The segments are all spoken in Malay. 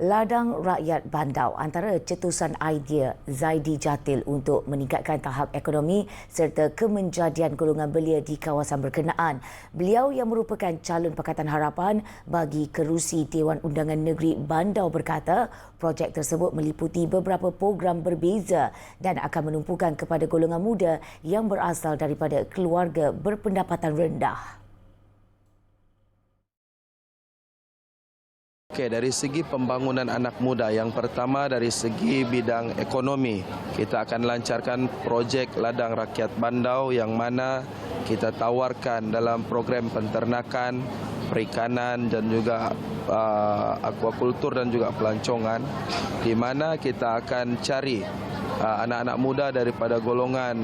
Ladang Rakyat Bandau antara cetusan idea Zaidi Jatil untuk meningkatkan tahap ekonomi serta kemenjadian golongan belia di kawasan berkenaan. Beliau yang merupakan calon Pakatan Harapan bagi kerusi Dewan Undangan Negeri Bandau berkata projek tersebut meliputi beberapa program berbeza dan akan menumpukan kepada golongan muda yang berasal daripada keluarga berpendapatan rendah. Okey, dari segi pembangunan anak muda, yang pertama dari segi bidang ekonomi, kita akan lancarkan projek ladang rakyat Bandau yang mana kita tawarkan dalam program penternakan, perikanan dan juga uh, aquakultur dan juga pelancongan di mana kita akan cari uh, anak-anak muda daripada golongan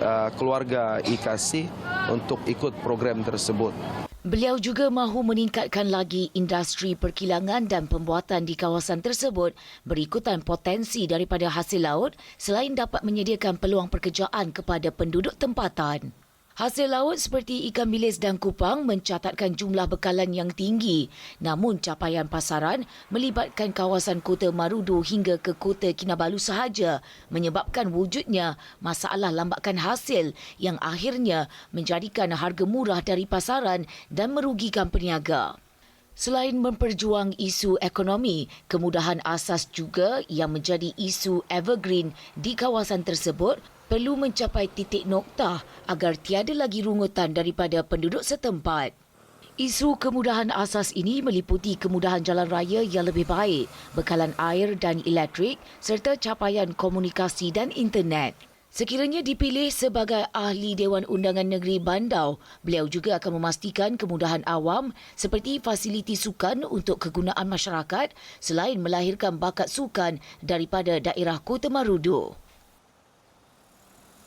uh, keluarga IKASI untuk ikut program tersebut. Beliau juga mahu meningkatkan lagi industri perkilangan dan pembuatan di kawasan tersebut berikutan potensi daripada hasil laut selain dapat menyediakan peluang pekerjaan kepada penduduk tempatan. Hasil laut seperti ikan bilis dan kupang mencatatkan jumlah bekalan yang tinggi. Namun capaian pasaran melibatkan kawasan kota Marudu hingga ke kota Kinabalu sahaja menyebabkan wujudnya masalah lambakan hasil yang akhirnya menjadikan harga murah dari pasaran dan merugikan peniaga. Selain memperjuang isu ekonomi, kemudahan asas juga yang menjadi isu evergreen di kawasan tersebut perlu mencapai titik noktah agar tiada lagi rungutan daripada penduduk setempat. Isu kemudahan asas ini meliputi kemudahan jalan raya yang lebih baik, bekalan air dan elektrik serta capaian komunikasi dan internet. Sekiranya dipilih sebagai ahli Dewan Undangan Negeri Bandau, beliau juga akan memastikan kemudahan awam seperti fasiliti sukan untuk kegunaan masyarakat selain melahirkan bakat sukan daripada daerah Kota Marudu.